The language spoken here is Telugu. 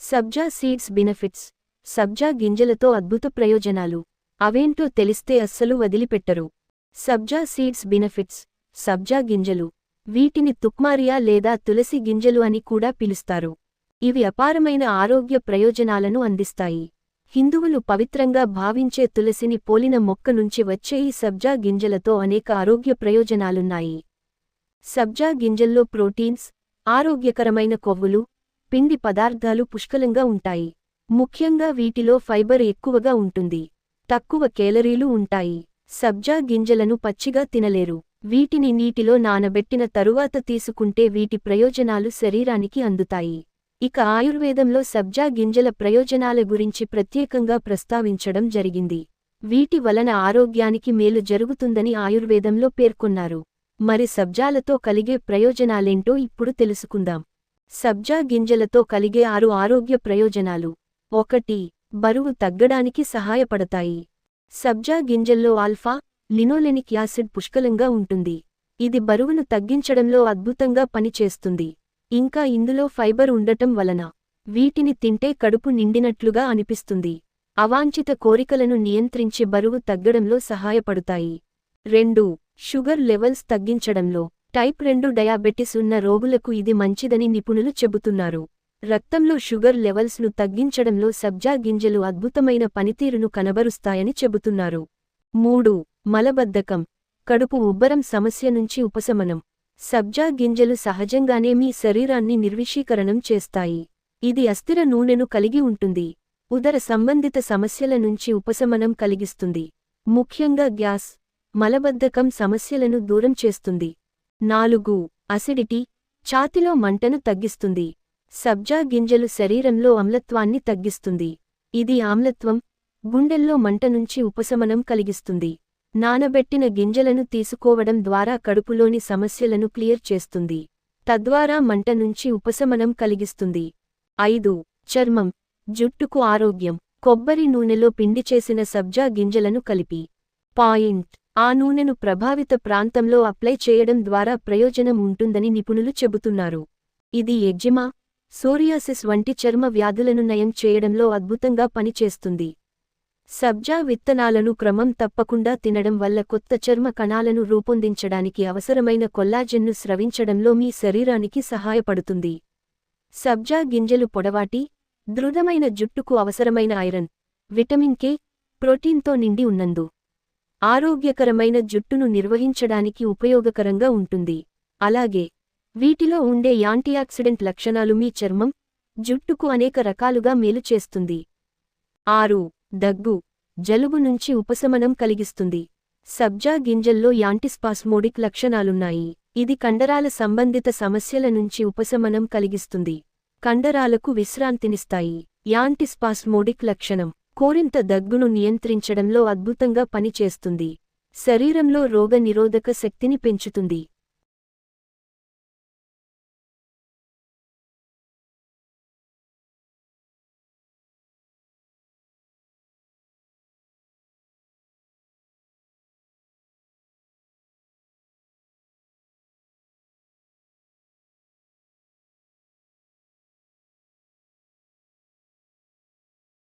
సబ్జా సీడ్స్ బెనిఫిట్స్ సబ్జా గింజలతో అద్భుత ప్రయోజనాలు. అవేంటో తెలిస్తే అస్సలు వదిలిపెట్టరు. సబ్జా సీడ్స్ బెనిఫిట్స్ సబ్జా గింజలు. వీటిని తుక్మారియా లేదా తులసి గింజలు అని కూడా పిలుస్తారు. ఇవి అపారమైన ఆరోగ్య ప్రయోజనాలను అందిస్తాయి. హిందువులు పవిత్రంగా భావించే తులసిని పోలిన మొక్క నుంచి వచ్చే ఈ సబ్జా గింజలతో అనేక ఆరోగ్య ప్రయోజనాలున్నాయి. సబ్జా గింజల్లో ప్రోటీన్స్ ఆరోగ్యకరమైన కొవ్వులు పిండి పదార్థాలు పుష్కలంగా ఉంటాయి. ముఖ్యంగా వీటిలో ఫైబర్ ఎక్కువగా ఉంటుంది. తక్కువ కేలరీలు ఉంటాయి. సబ్జా గింజలను పచ్చిగా తినలేరు. వీటిని నీటిలో నానబెట్టిన తరువాత తీసుకుంటే వీటి ప్రయోజనాలు శరీరానికి అందుతాయి. ఇక ఆయుర్వేదంలో సబ్జా గింజల ప్రయోజనాల గురించి ప్రత్యేకంగా ప్రస్తావించడం జరిగింది. వీటి వలన ఆరోగ్యానికి మేలు జరుగుతుందని ఆయుర్వేదంలో పేర్కొన్నారు. మరి సబ్జాలతో కలిగే ప్రయోజనాలేంటో ఇప్పుడు తెలుసుకుందాం. సబ్జా గింజలతో కలిగే ఆరు ఆరోగ్య ప్రయోజనాలు. ఒకటి బరువు తగ్గడానికి సహాయపడతాయి. సబ్జా గింజల్లో ఆల్ఫా లినోలెనిక్ యాసిడ్ పుష్కలంగా ఉంటుంది. ఇది బరువును తగ్గించడంలో అద్భుతంగా పనిచేస్తుంది. ఇంకా ఇందులో ఫైబర్ ఉండటం వలన వీటిని తింటే కడుపు నిండినట్లుగా అనిపిస్తుంది. అవాంఛిత కోరికలను నియంత్రించి బరువు తగ్గడంలో సహాయపడుతాయి. రెండు షుగర్ లెవెల్స్ తగ్గించడంలో టైప్ రెండు డయాబెటిస్ ఉన్న రోగులకు ఇది మంచిదని నిపుణులు చెబుతున్నారు. రక్తంలో షుగర్ లెవెల్స్ను తగ్గించడంలో సబ్జా గింజలు అద్భుతమైన పనితీరును కనబరుస్తాయని చెబుతున్నారు. మూడు మలబద్ధకం కడుపు ఉబ్బరం సమస్య నుంచి ఉపశమనం. సబ్జా గింజలు సహజంగానే మీ శరీరాన్ని నిర్విషీకరణం చేస్తాయి. ఇది అస్థిర నూనెను కలిగి ఉంటుంది. ఉదర సంబంధిత సమస్యల నుంచి ఉపశమనం కలిగిస్తుంది. ముఖ్యంగా గ్యాస్ మలబద్ధకం సమస్యలను దూరం చేస్తుంది. నాలుగు అసిడిటీ ఛాతిలో మంటను తగ్గిస్తుంది. సబ్జా గింజలు శరీరంలో ఆమ్లత్వాన్ని తగ్గిస్తుంది. ఇది ఆమ్లత్వం గుండెల్లో మంట నుంచి ఉపశమనం కలిగిస్తుంది. నానబెట్టిన గింజలను తీసుకోవడం ద్వారా కడుపులోని సమస్యలను క్లియర్ చేస్తుంది. తద్వారా మంట నుంచి ఉపశమనం కలిగిస్తుంది. ఐదు చర్మం జుట్టుకు ఆరోగ్యం. కొబ్బరి నూనెలో పిండి చేసిన సబ్జా గింజలను కలిపి. పాయింట్. ఆ నూనెను ప్రభావిత ప్రాంతంలో అప్లై చేయడం ద్వారా ప్రయోజనం ఉంటుందని నిపుణులు చెబుతున్నారు. ఇది ఎగ్జిమా సోరియాసిస్ వంటి చర్మ వ్యాధులను నయం చేయడంలో అద్భుతంగా పనిచేస్తుంది. సబ్జా విత్తనాలను క్రమం తప్పకుండా తినడం వల్ల కొత్త చర్మ కణాలను రూపొందించడానికి అవసరమైన కొల్లాజెన్ను స్రవించడంలో మీ శరీరానికి సహాయపడుతుంది. సబ్జా గింజలు పొడవాటి దృఢమైన జుట్టుకు అవసరమైన ఐరన్ విటమిన్ కే ప్రోటీన్తో నిండి ఉన్నందు. ఆరోగ్యకరమైన జుట్టును నిర్వహించడానికి ఉపయోగకరంగా ఉంటుంది. అలాగే వీటిలో ఉండే యాంటీఆక్సిడెంట్ లక్షణాలు మీ చర్మం జుట్టుకు అనేక రకాలుగా మేలు చేస్తుంది. ఆరు దగ్గు జలుబు నుంచి ఉపశమనం కలిగిస్తుంది. సబ్జా గింజల్లో యాంటిస్పాస్మోడిక్ లక్షణాలున్నాయి. ఇది కండరాల సంబంధిత సమస్యల నుంచి ఉపశమనం కలిగిస్తుంది. కండరాలకు విశ్రాంతినిస్తాయి. యాంటిస్పాస్మోడిక్ లక్షణం. కోరింత దగ్గును నియంత్రించడంలో అద్భుతంగా పనిచేస్తుంది. శరీరంలో రోగ నిరోధక శక్తిని పెంచుతుంది.